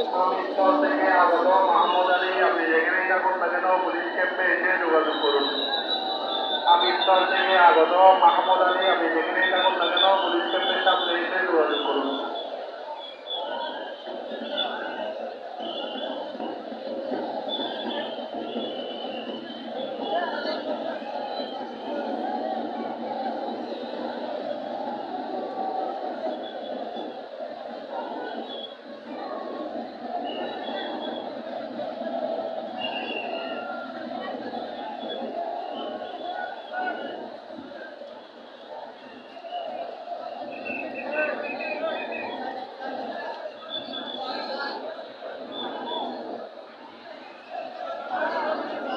Islamic school থেকে আগত মোহাম্মদ আলী আপনি যেখানেই থাকুন না পুলিশ ক্যাম্পে এসে যোগাযোগ করুন আমি স্তর থেকে আগত মাহমুদ আলী আপনি যেখানেই